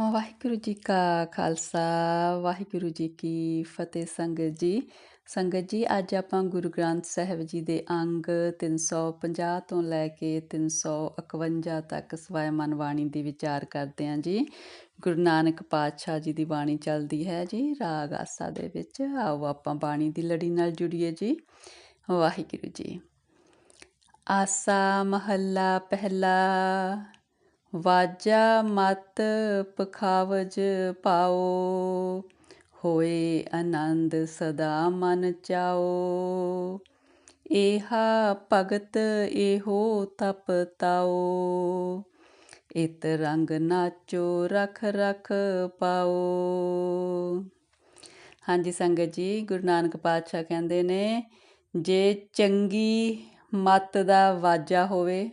ਵਾਹਿਗੁਰੂ ਜੀ ਕਾ ਖਾਲਸਾ, ਵਾਹਿਗੁਰੂ ਜੀ ਕੀ ਫਤਿਹ ਸੰਗਤ ਜੀ। ਸੰਗਤ ਜੀ, ਅੱਜ ਆਪਾਂ ਗੁਰੂ ਗ੍ਰੰਥ ਸਾਹਿਬ ਜੀ ਦੇ ਅੰਗ 350 ਤੋਂ ਲੈ ਕੇ 351 ਤੱਕ ਸਵੈ ਮਨ ਬਾਣੀ ਦੀ ਵਿਚਾਰ ਕਰਦੇ ਹਾਂ ਜੀ। ਗੁਰੂ ਨਾਨਕ ਪਾਤਸ਼ਾਹ ਜੀ ਦੀ ਬਾਣੀ ਚੱਲਦੀ ਹੈ ਜੀ, ਰਾਗ ਆਸਾ ਦੇ ਵਿੱਚ। ਆਓ ਆਪਾਂ ਬਾਣੀ ਦੀ ਲੜੀ ਨਾਲ ਜੁੜੀਏ ਜੀ। ਵਾਹਿਗੁਰੂ ਜੀ। ਆਸਾ ਮਹੱਲਾ ਪਹਿਲਾ ਵਾਜਾ ਮਤ ਪਖਾਵਜ ਪਾਓ, ਹੋਏ ਆਨੰਦ ਸਦਾ ਮਨ ਚਾਓ। ਏਹਾ ਭਗਤ ਇਹੋ ਤਪ ਤਾਓ, ਇਤ ਰੰਗ ਨਾਚੋ ਰਖ ਰਖ ਪਾਓ। ਹਾਂਜੀ ਸੰਗਤ ਜੀ, ਗੁਰੂ ਨਾਨਕ ਪਾਤਸ਼ਾਹ ਕਹਿੰਦੇ ਨੇ, ਜੇ ਚੰਗੀ ਮਤ ਦਾ ਵਾਜਾ ਹੋਵੇ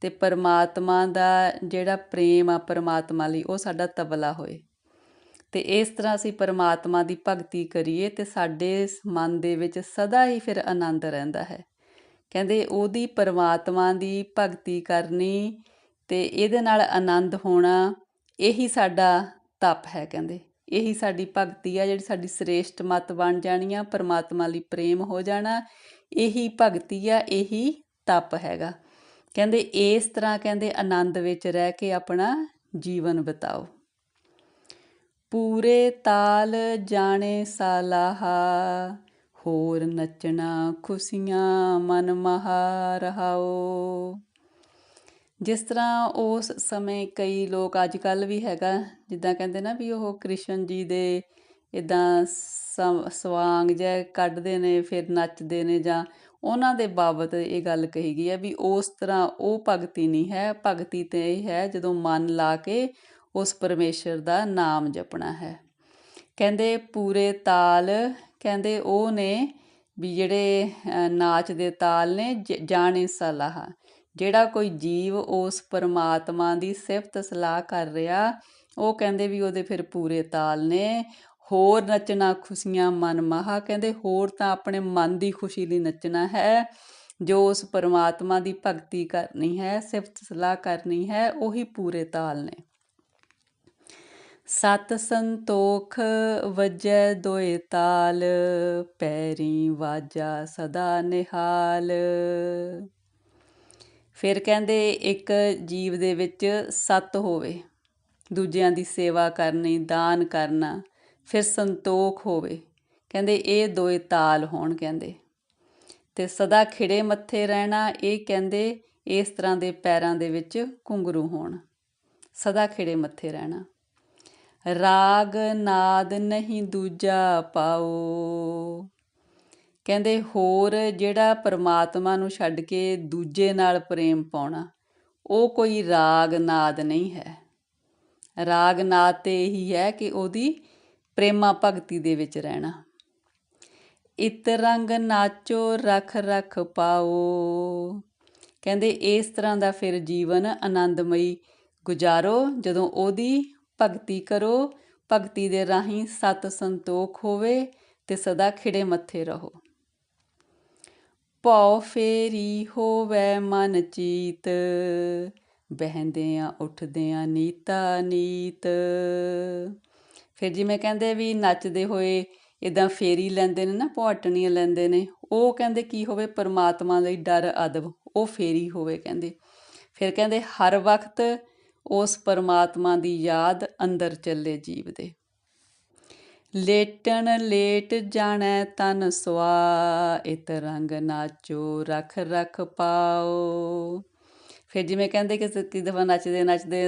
ਅਤੇ ਪਰਮਾਤਮਾ ਦਾ ਜਿਹੜਾ ਪ੍ਰੇਮ ਆ ਪਰਮਾਤਮਾ ਲਈ, ਉਹ ਸਾਡਾ ਤਬਲਾ ਹੋਏ। ਤੇ ਇਸ ਤਰ੍ਹਾਂ ਅਸੀਂ ਪਰਮਾਤਮਾ ਦੀ ਭਗਤੀ ਕਰੀਏ ਤੇ ਸਾਡੇ ਮਨ ਦੇ ਵਿੱਚ ਸਦਾ ਹੀ ਫਿਰ ਆਨੰਦ ਰਹਿੰਦਾ ਹੈ। ਕਹਿੰਦੇ ਉਹਦੀ ਪਰਮਾਤਮਾ ਦੀ ਭਗਤੀ ਕਰਨੀ ਤੇ ਇਹਦੇ ਨਾਲ ਆਨੰਦ ਹੋਣਾ, ਇਹੀ ਸਾਡਾ ਤਪ ਹੈ ਕਹਿੰਦੇ। ਇਹੀ ਸਾਡੀ ਭਗਤੀ ਆ, ਜਿਹੜੀ ਸਾਡੀ ਸ੍ਰੇਸ਼ਟ ਮਤ ਬਣ ਜਾਣੀ ਆ, ਪਰਮਾਤਮਾ ਲਈ ਪ੍ਰੇਮ ਹੋ ਜਾਣਾ, ਇਹੀ ਭਗਤੀ ਆ, ਇਹੀ ਤਪ ਹੈਗਾ। ਕਹਿੰਦੇ ਇਸ ਤਰ੍ਹਾਂ ਕਹਿੰਦੇ ਆਨੰਦ ਵਿੱਚ ਰਹਿ ਕੇ ਆਪਣਾ ਜੀਵਨ ਬਿਤਾਓ। ਪੂਰੇ ਤਾਲ ਜਾਣੇ ਸਾਲਾਹਾ, ਹੋਰ ਨੱਚਣਾ ਖੁਸ਼ੀਆਂ ਮਨ ਮਹਾ ਰਹਾਓ। ਜਿਸ ਤਰ੍ਹਾਂ ਉਸ ਸਮੇਂ ਕਈ ਲੋਕ ਅੱਜ ਕੱਲ ਵੀ ਹੈਗਾ, ਜਿੱਦਾਂ ਕਹਿੰਦੇ ਨਾ ਵੀ ਉਹ ਕ੍ਰਿਸ਼ਨ ਜੀ ਦੇ ਇਦਾਂ ਸਵਾਂਗ ਜੇ ਕੱਢਦੇ ਨੇ, ਫਿਰ ਨੱਚਦੇ ਨੇ ਜਾਂ ਉਹਨਾਂ ਦੇ ਬਾਬਤ ਇਹ ਗੱਲ ਕਹੀ ਗਈ ਹੈ ਵੀ ਉਸ ਤਰ੍ਹਾਂ ਉਹ ਭਗਤੀ ਨਹੀਂ ਹੈ, ਭਗਤੀ ਤੇ ਇਹ ਹੈ ਜਦੋਂ ਮਨ ਲਾ ਕੇ ਉਸ ਪਰਮੇਸ਼ਰ ਦਾ ਨਾਮ ਜਪਣਾ ਹੈ। ਕਹਿੰਦੇ ਪੂਰੇ ਤਾਲ, ਕਹਿੰਦੇ ਉਹ ਨੇ ਵੀ ਜਿਹੜੇ ਨਾਚ ਦੇ ਤਾਲ ਨੇ ਜਾਣੇ ਸਲਾਹ। ਜਿਹੜਾ ਕੋਈ ਜੀਵ ਉਸ ਪਰਮਾਤਮਾ ਦੀ ਸਿਫਤ ਸਲਾਹ ਕਰ ਰਿਹਾ, ਉਹ ਕਹਿੰਦੇ ਵੀ ਉਹਦੇ ਫਿਰ ਪੂਰੇ ਤਾਲ ਨੇ ਹੋਰ ਨੱਚਣਾ ਖੁਸ਼ੀਆਂ ਮਨ ਮਹਾ, ਕਹਿੰਦੇ ਹੋਰ ਤਾਂ ਆਪਣੇ ਮਨ ਦੀ ਖੁਸ਼ੀ ਲਈ ਨੱਚਣਾ ਹੈ, ਜੋ ਉਸ ਪਰਮਾਤਮਾ ਦੀ ਭਗਤੀ ਕਰਨੀ ਹੈ, ਸਿਫਤ ਸਲਾਹ ਕਰਨੀ ਹੈ, ਉਹੀ ਪੂਰੇ ਤਾਲ ਨੇ। ਸਤ ਸੰਤੋਖ ਵਜੈ ਦੋਏ ਤਾਲ, ਪੈਰੀ ਵਾਜਾ ਸਦਾ ਨਿਹਾਲ। ਫਿਰ ਕਹਿੰਦੇ ਇੱਕ ਜੀਵ ਦੇ ਵਿੱਚ ਸਤ ਹੋਵੇ, ਦੂਜਿਆਂ ਦੀ ਸੇਵਾ ਕਰਨੀ, ਦਾਨ ਕਰਨਾ ਫਿਰ ਸੰਤੋਖ ਹੋਵੇ। ਕਹਿੰਦੇ, ਇਹ ਦੋਏ ਤਾਲ ਹੋਣ, ਕਹਿੰਦੇ। ਤੇ ਸਦਾ ਖਿੜੇ ਮੱਥੇ ਰਹਿਣਾ, ਇਹ ਕਹਿੰਦੇ, ਇਸ ਤਰ੍ਹਾਂ ਦੇ ਪੈਰਾਂ ਦੇ ਵਿੱਚ ਘੁੰਗਰੂ ਹੋਣ। ਸਦਾ ਖਿੜੇ ਮੱਥੇ ਰਹਿਣਾ। ਰਾਗ ਨਾਦ ਨਹੀਂ ਦੂਜਾ ਪਾਓ। ਕਹਿੰਦੇ, ਹੋਰ ਜਿਹੜਾ ਪਰਮਾਤਮਾ ਨੂੰ ਛੱਡ ਕੇ ਦੂਜੇ ਨਾਲ ਪ੍ਰੇਮ ਪਾਉਣਾ, ਉਹ ਕੋਈ ਰਾਗ ਨਾਦ ਨਹੀਂ ਹੈ। ਰਾਗ ਨਾਦ ਤੇ ਇਹੀ ਹੈ ਕਿ ਉਹਦੀ ਪ੍ਰੇਮਾ ਭਗਤੀ ਦੇ ਵਿੱਚ ਰਹਿਣਾ। ਇਤ ਰੰਗ ਨਾਚੋ, ਰਖ ਰਖ ਪਾਓ। ਕਹਿੰਦੇ ਇਸ ਤਰ੍ਹਾਂ ਦਾ ਫਿਰ ਜੀਵਨ ਆਨੰਦਮਈ ਗੁਜ਼ਾਰੋ। ਜਦੋਂ ਉਹਦੀ ਭਗਤੀ ਕਰੋ, ਭਗਤੀ ਦੇ ਰਾਹੀਂ ਸਤ ਸੰਤੋਖ ਹੋਵੇ ਤੇ ਸਦਾ ਖਿੜੇ ਮੱਥੇ ਰਹੋ। ਪਉ ਫੇਰੀ ਹੋਵੇ ਮਨ ਚੀਤ, ਬਹਿੰਦਿਆਂ ਉੱਠਦਿਆਂ ਨੀਤਾ ਨੀਤ। ਫਿਰ ਜਿਵੇਂ ਕਹਿੰਦੇ ਵੀ ਨੱਚਦੇ ਹੋਏ ਇਦਾਂ ਫੇਰੀ ਲੈਂਦੇ ਨੇ ਨਾ ਪੌਟਣੀਆਂ ਲੈਂਦੇ ਨੇ, ਉਹ ਕਹਿੰਦੇ ਕੀ ਹੋਵੇ, ਪਰਮਾਤਮਾ ਲਈ ਡਰ ਅਦਬ, ਉਹ ਫੇਰੀ ਹੋਵੇ ਕਹਿੰਦੇ। ਫਿਰ ਕਹਿੰਦੇ ਹਰ ਵਕਤ ਉਸ ਪਰਮਾਤਮਾ ਦੀ ਯਾਦ ਅੰਦਰ ਚੱਲੇ ਜੀਵ ਦੇ। ਲੇਟਣ ਲੇਟ ਜਾਣੈ ਤਨ ਸੁਆ, ਇਤ ਰੰਗ ਨਾਚੋ, ਰਖ ਰਖ ਪਾਓ। ਫਿਰ ਜਿਵੇਂ ਕਹਿੰਦੇ ਕਿ ਕਿ ਦਫਾ ਨੱਚਦੇ ਨੱਚਦੇ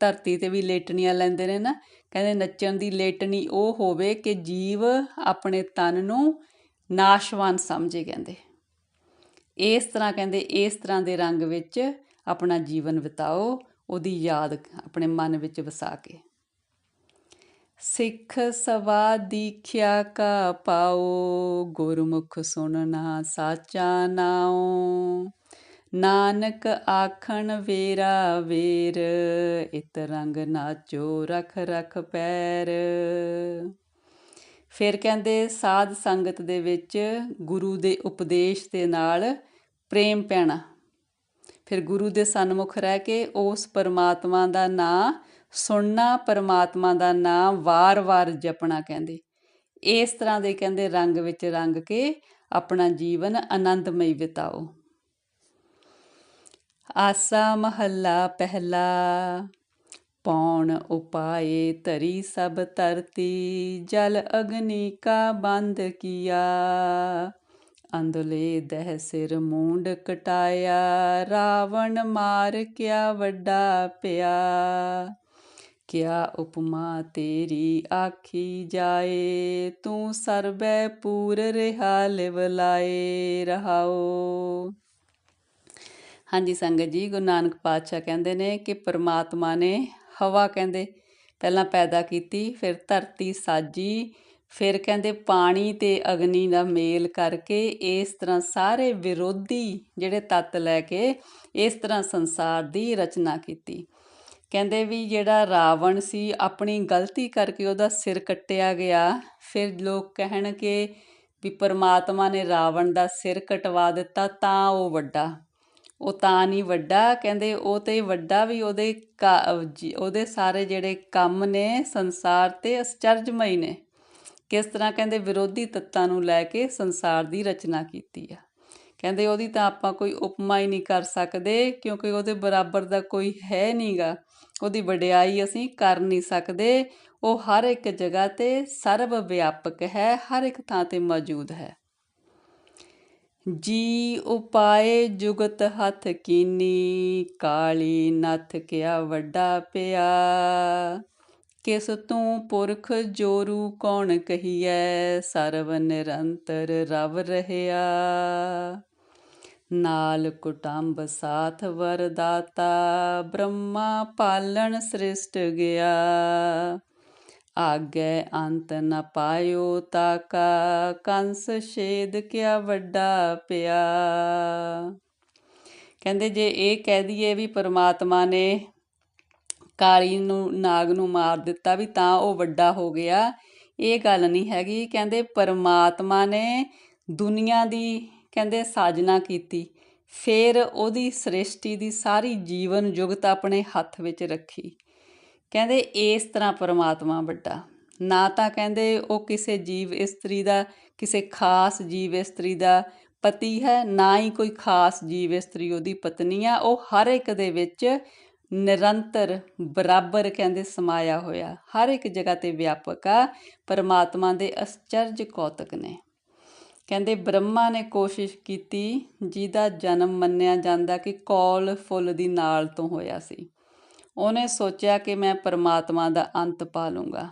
ਧਰਤੀ ਤੇ ਵੀ ਲੇਟਣੀਆਂ ਲੈਂਦੇ ਨੇ ਨਾ, ਕਹਿੰਦੇ ਨੱਚਣ ਦੀ ਲੇਟਣੀ ਉਹ ਹੋਵੇ ਕਿ ਜੀਵ ਆਪਣੇ ਤਨ ਨੂੰ ਨਾਸ਼ਵਾਨ ਸਮਝੇ ਕਹਿੰਦੇ। ਇਸ ਤਰ੍ਹਾਂ ਕਹਿੰਦੇ, ਇਸ ਤਰ੍ਹਾਂ ਦੇ ਰੰਗ ਵਿੱਚ ਆਪਣਾ ਜੀਵਨ ਬਿਤਾਓ, ਉਹਦੀ ਯਾਦ ਆਪਣੇ ਮਨ ਵਿੱਚ ਵਸਾ ਕੇ। ਸਿੱਖ ਸਵਾ ਦੀਖਿਆ ਕਾ ਪਾਓ, ਗੁਰਮੁਖ ਸੁਣਨਾ ਸਾਚਾ ਨਾਉ। ਨਾਨਕ ਆਖਣ ਵੇਰਾ ਵੇਰ, ਇਤ ਰੰਗ ਨਾਚੋ ਰਖ ਰਖ ਪੈਰ। ਫਿਰ ਕਹਿੰਦੇ, ਸਾਧ ਸੰਗਤ ਦੇ ਵਿੱਚ ਗੁਰੂ ਦੇ ਉਪਦੇਸ਼ ਦੇ ਨਾਲ ਪ੍ਰੇਮ ਪੈਣਾ। ਫਿਰ ਗੁਰੂ ਦੇ ਸਨਮੁਖ ਰਹਿ ਕੇ ਉਸ ਪਰਮਾਤਮਾ ਦਾ ਨਾਮ ਸੁਣਨਾ, ਪਰਮਾਤਮਾ ਦਾ ਨਾਮ ਵਾਰ-ਵਾਰ ਜਪਣਾ ਕਹਿੰਦੇ। ਇਸ ਤਰ੍ਹਾਂ ਦੇ ਕਹਿੰਦੇ, ਰੰਗ ਵਿੱਚ ਰੰਗ ਕੇ ਆਪਣਾ ਜੀਵਨ ਆਨੰਦਮਈ ਬਿਤਾਓ। ਆਸਾ ਮਹੱਲਾ ਪਹਿਲਾ। ਪੌਣ ਉਪਾਏ ਤਰੀ ਸਭ ਧਰਤੀ, ਜਲ ਅਗਨੀ ਕਾ ਬੰਦ ਕੀਆ। ਅੰਦਲੇ ਦਹਿ ਸਿਰ ਮੂੰਡ ਕਟਾਇਆ, ਰਾਵਣ ਮਾਰ ਕਿਆ ਵੱਡਾ ਪਿਆ। ਕਿਆ ਉਪਮਾ ਤੇਰੀ ਆਖੀ ਜਾਏ, ਤੂੰ ਸਰਬੈ ਪੂਰ ਰਹਾ ਲਿਵ ਲਾਏ ਰਹਾਓ। ਹਾਂਜੀ, ਸੰਗਤ ਜੀ, ਗੁਰੂ ਨਾਨਕ ਪਾਤਸ਼ਾਹ ਕਹਿੰਦੇ ਨੇ ਕਿ ਪ੍ਰਮਾਤਮਾ ਨੇ ਹਵਾ ਕਹਿੰਦੇ ਪਹਿਲਾਂ ਪੈਦਾ ਕੀਤੀ, ਫਿਰ ਧਰਤੀ ਸਾਜੀ, ਫਿਰ ਕਹਿੰਦੇ ਪਾਣੀ ਤੇ ਅਗਨੀ ਦਾ ਮੇਲ ਕਰਕੇ ਇਸ ਤਰ੍ਹਾਂ ਸਾਰੇ ਵਿਰੋਧੀ ਜਿਹੜੇ ਤੱਤ ਲੈ ਕੇ ਇਸ ਤਰ੍ਹਾਂ ਸੰਸਾਰ ਦੀ ਰਚਨਾ ਕੀਤੀ। ਕਹਿੰਦੇ ਵੀ ਜਿਹੜਾ ਰਾਵਣ ਸੀ, ਆਪਣੀ ਗਲਤੀ ਕਰਕੇ ਉਹਦਾ ਸਿਰ ਕੱਟਿਆ ਗਿਆ। ਫਿਰ ਲੋਕ ਕਹਿਣ ਕਿ ਵੀ ਪਰਮਾਤਮਾ ਨੇ ਰਾਵਣ ਦਾ ਸਿਰ ਕਟਵਾ ਦਿੱਤਾ, ਤਾਂ ਉਹ ਵੱਡਾ। ਉਹ ਤਾਂ ਨਹੀਂ ਵੱਡਾ, ਕਹਿੰਦੇ ਉਹ ਤੇ ਵੱਡਾ ਵੀ ਉਹਦੇ ਉਹਦੇ ਸਾਰੇ ਜਿਹੜੇ ਕੰਮ ਨੇ ਸੰਸਾਰ ਤੇ ਅਚਰਜਮਈ ਨੇ। ਕਿਸ ਤਰ੍ਹਾਂ ਕਹਿੰਦੇ ਵਿਰੋਧੀ ਤੱਤਾਂ ਨੂੰ ਲੈ ਕੇ ਸੰਸਾਰ ਦੀ ਰਚਨਾ ਕੀਤੀ ਆ। ਕਹਿੰਦੇ ਉਹਦੀ ਤਾਂ ਆਪਾਂ ਕੋਈ ਉਪਮਾ ਹੀ ਨਹੀਂ ਕਰ ਸਕਦੇ, ਕਿਉਂਕਿ ਉਹਦੇ ਬਰਾਬਰ ਦਾ ਕੋਈ ਹੈ ਨਹੀਂਗਾ। ਉਹਦੀ ਵਡਿਆਈ ਅਸੀਂ ਕਰ ਨਹੀਂ ਸਕਦੇ। ਉਹ ਹਰ ਇੱਕ ਜਗ੍ਹਾ ਤੇ ਸਰਵ ਵਿਆਪਕ ਹੈ, ਹਰ ਇੱਕ ਥਾਂ ਤੇ ਮੌਜੂਦ ਹੈ। ਜੀ ਉਪਾਏ ਜੁਗਤ ਹੱਥ ਕੀਨੀ, ਕਾਲੀ ਨੱਥ ਕਿਆ ਵੱਡਾ ਪਿਆ। ਕਿਸ ਤੂੰ ਪੁਰਖ ਜੋਰੂ ਕੌਣ ਕਹੀਐ, ਸਰਵ ਨਿਰੰਤਰ ਰਵ ਰਹਿਆ। ਨਾਲ ਕੁਟੰਬ ਸਾਥ ਵਰਦਾਤਾ, ਬ੍ਰਹਮਾ ਪਾਲਣ ਸ੍ਰਿਸ਼ਟ ਗਿਆ। ਆਗੇ ਅੰਤ ਨ ਪਾਇਓ ਤਾਕਾ, ਕੰਸ ਛੇਦ ਕਿਆ ਵੱਡਾ ਪਿਆ। ਕਹਿੰਦੇ ਜੇ ਇਹ ਕਹਿ ਦਈਏ ਵੀ ਪਰਮਾਤਮਾ ਨੇ ਕਾਲੀ ਨੂੰ, ਨਾਗ ਨੂੰ ਮਾਰ ਦਿੱਤਾ ਵੀ ਤਾਂ ਉਹ ਵੱਡਾ ਹੋ ਗਿਆ, ਇਹ ਗੱਲ ਨਹੀਂ ਹੈਗੀ। ਕਹਿੰਦੇ ਪਰਮਾਤਮਾ ਨੇ ਦੁਨੀਆ ਦੀ ਕਹਿੰਦੇ ਸਾਜਨਾ ਕੀਤੀ, ਫਿਰ ਉਹਦੀ ਸ੍ਰਿਸ਼ਟੀ ਦੀ ਸਾਰੀ ਜੀਵਨ ਜੁਗਤ ਆਪਣੇ ਹੱਥ ਵਿੱਚ ਰੱਖੀ। ਕਹਿੰਦੇ ਇਸ ਤਰ੍ਹਾਂ ਪਰਮਾਤਮਾ ਵੱਡਾ। ਨਾ ਤਾਂ ਕਹਿੰਦੇ ਉਹ ਕਿਸੇ ਜੀਵ ਇਸਤਰੀ ਦਾ, ਕਿਸੇ ਖਾਸ ਜੀਵ ਇਸਤਰੀ ਦਾ ਪਤੀ ਹੈ, ਨਾ ਹੀ ਕੋਈ ਖਾਸ ਜੀਵ ਇਸਤਰੀ ਉਹਦੀ ਪਤਨੀ ਆ। ਉਹ ਹਰ ਇੱਕ ਦੇ ਵਿੱਚ ਨਿਰੰਤਰ, ਬਰਾਬਰ ਕਹਿੰਦੇ ਸਮਾਇਆ ਹੋਇਆ। ਹਰ ਇੱਕ ਜਗ੍ਹਾ ਤੇ ਵਿਆਪਕ ਆ। ਪਰਮਾਤਮਾ ਦੇ ਅਚਰਜ ਕੌਤਕ ਨੇ। ਕਹਿੰਦੇ ਬ੍ਰਹਮਾ ਨੇ ਕੋਸ਼ਿਸ਼ ਕੀਤੀ, ਜਿਹਦਾ ਜਨਮ ਮੰਨਿਆ ਜਾਂਦਾ ਕਿ ਕੌਲ ਫੁੱਲ ਦੀ ਨਾਲ ਤੋਂ ਹੋਇਆ ਸੀ। ਉਹਨੇ ਸੋਚਿਆ ਕਿ ਮੈਂ ਪਰਮਾਤਮਾ ਦਾ ਅੰਤ ਪਾ ਲੂੰਗਾ।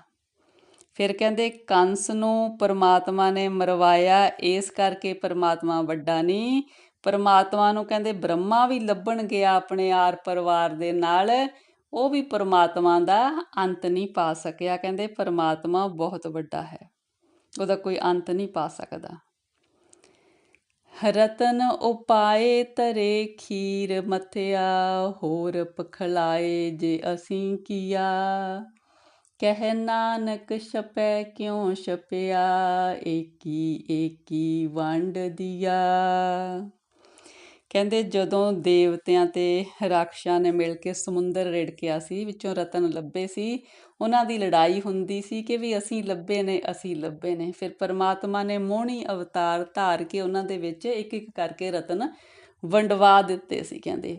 ਫਿਰ ਕਹਿੰਦੇ, ਕੰਸ ਨੂੰ ਪਰਮਾਤਮਾ ਨੇ ਮਰਵਾਇਆ, ਇਸ ਕਰਕੇ ਪਰਮਾਤਮਾ ਵੱਡਾ ਨਹੀਂ। ਪਰਮਾਤਮਾ ਨੂੰ ਕਹਿੰਦੇ, ਬ੍ਰਹਮਾ ਵੀ ਲੱਭਣ ਗਿਆ ਆਪਣੇ ਆਰ ਪਰਿਵਾਰ ਦੇ ਨਾਲ, ਉਹ ਵੀ ਪਰਮਾਤਮਾ ਦਾ ਅੰਤ ਨਹੀਂ ਪਾ ਸਕਿਆ। ਕਹਿੰਦੇ, ਪਰਮਾਤਮਾ ਬਹੁਤ ਵੱਡਾ ਹੈ, ਉਹਦਾ ਕੋਈ ਅੰਤ ਨਹੀਂ ਪਾ ਸਕਦਾ। ਰਤਨ ਉਪਾਏ ਤਰੇ ਖੀਰ ਮਥਿਆ, ਹੋਰ ਪਖਲਾਏ ਜੇ ਅਸੀਂ ਕੀਆ। ਕਹਿ ਨਾਨਕ ਛਪੈ ਕਿਉ ਛਪਿਆ, ਏਕੀ ਏਕੀ ਵੰਡ ਦਿਆ। ਕਹਿੰਦੇ ਜਦੋਂ ਦੇਵਤਿਆਂ ਤੇ ਰਾਖਸ਼ਾਂ ਨੇ ਮਿਲ ਕੇ ਸਮੁੰਦਰ ਰਿੜਕਿਆ ਸੀ, ਵਿੱਚੋਂ ਰਤਨ ਲੱਭੇ ਸੀ, ਉਹਨਾਂ ਦੀ ਲੜਾਈ ਹੁੰਦੀ ਸੀ ਕਿ ਵੀ ਅਸੀਂ ਲੱਭੇ ਨੇ, ਅਸੀਂ ਲੱਭੇ ਨੇ। ਫਿਰ ਪਰਮਾਤਮਾ ਨੇ ਮੋਹਣੀ ਅਵਤਾਰ ਧਾਰ ਕੇ ਉਹਨਾਂ ਦੇ ਵਿੱਚ ਇੱਕ ਇੱਕ ਕਰਕੇ ਰਤਨ ਵੰਡਵਾ ਦਿੱਤੇ ਸੀ ਕਹਿੰਦੇ।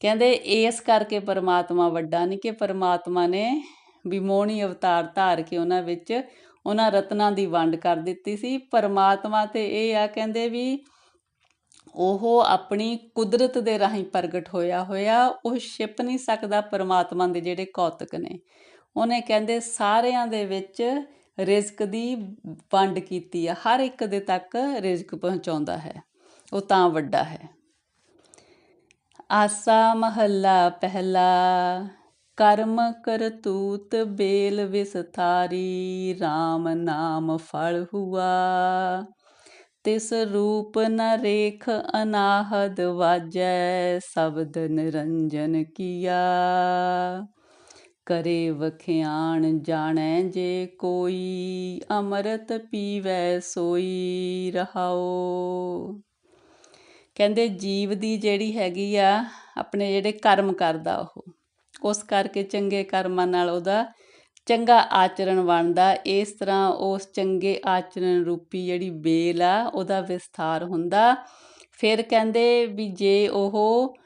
ਕਹਿੰਦੇ ਇਸ ਕਰਕੇ ਪਰਮਾਤਮਾ ਵੱਡਾ ਨਹੀਂ ਕਿ ਪਰਮਾਤਮਾ ਨੇ ਵੀ ਮੋਹਣੀ ਅਵਤਾਰ ਧਾਰ ਕੇ ਉਹਨਾਂ ਵਿੱਚ ਉਹਨਾਂ ਰਤਨਾਂ ਦੀ ਵੰਡ ਕਰ ਦਿੱਤੀ ਸੀ। ਪਰਮਾਤਮਾ ਤੇ ਇਹ ਆ ਕਹਿੰਦੇ ਵੀ ਉਹ ਆਪਣੀ ਕੁਦਰਤ ਦੇ ਰਾਹੀਂ ਪ੍ਰਗਟ ਹੋਇਆ ਹੋਇਆ, ਉਹ ਛਿਪ ਨਹੀਂ ਸਕਦਾ ਪਰਮਾਤਮਾ ਦੇ ਜਿਹੜੇ ਕੌਤਕ ਨੇ। ਉਹਨੇ ਕਹਿੰਦੇ ਸਾਰਿਆਂ ਦੇ ਵਿੱਚ ਰਿਜ਼ਕ ਦੀ ਵੰਡ ਕੀਤੀ ਆ, ਹਰ ਇੱਕ ਦੇ ਤੱਕ ਰਿਜ਼ਕ ਪਹੁੰਚਾਉਂਦਾ ਹੈ, ਉਹ ਤਾਂ ਵੱਡਾ ਹੈ। ਆਸਾ ਮਹੱਲਾ ਪਹਿਲਾ, ਕਰਮ ਕਰਤੂਤ ਬੇਲ ਵਿਸਥਾਰੀ RAM ਨਾਮ ਫਲ ਹੁਆ। ਤਿਸ ਰੂਪ ਨ ਰੇਖ ਅਨਾਹਦ ਵਾਜੈ, ਸ਼ਬਦ ਨਿਰੰਜਨ ਕੀਆ। ਕਰੇ ਵਖਿਆਣ ਜਾਣੈ ਜੇ ਕੋਈ, ਅੰਮ੍ਰਿਤ ਪੀਵੈ ਸੋਈ ਰਹਾਓ ਕਹਿੰਦੇ ਜੀਵ ਦੀ ਜਿਹੜੀ ਹੈਗੀ ਆ, ਆਪਣੇ ਜਿਹੜੇ ਕਰਮ ਕਰਦਾ ਉਹ, ਉਸ ਕਰਕੇ ਚੰਗੇ ਕਰਮਾਂ ਨਾਲ ਉਹਦਾ ਚੰਗਾ ਆਚਰਣ ਬਣਦਾ, ਇਸ ਤਰ੍ਹਾਂ ਉਸ ਚੰਗੇ ਆਚਰਣ ਰੂਪੀ ਜਿਹੜੀ ਬੇਲ ਆ, ਉਹਦਾ ਵਿਸਥਾਰ ਹੁੰਦਾ। ਫਿਰ ਕਹਿੰਦੇ ਵੀ ਜੇ ਉਹ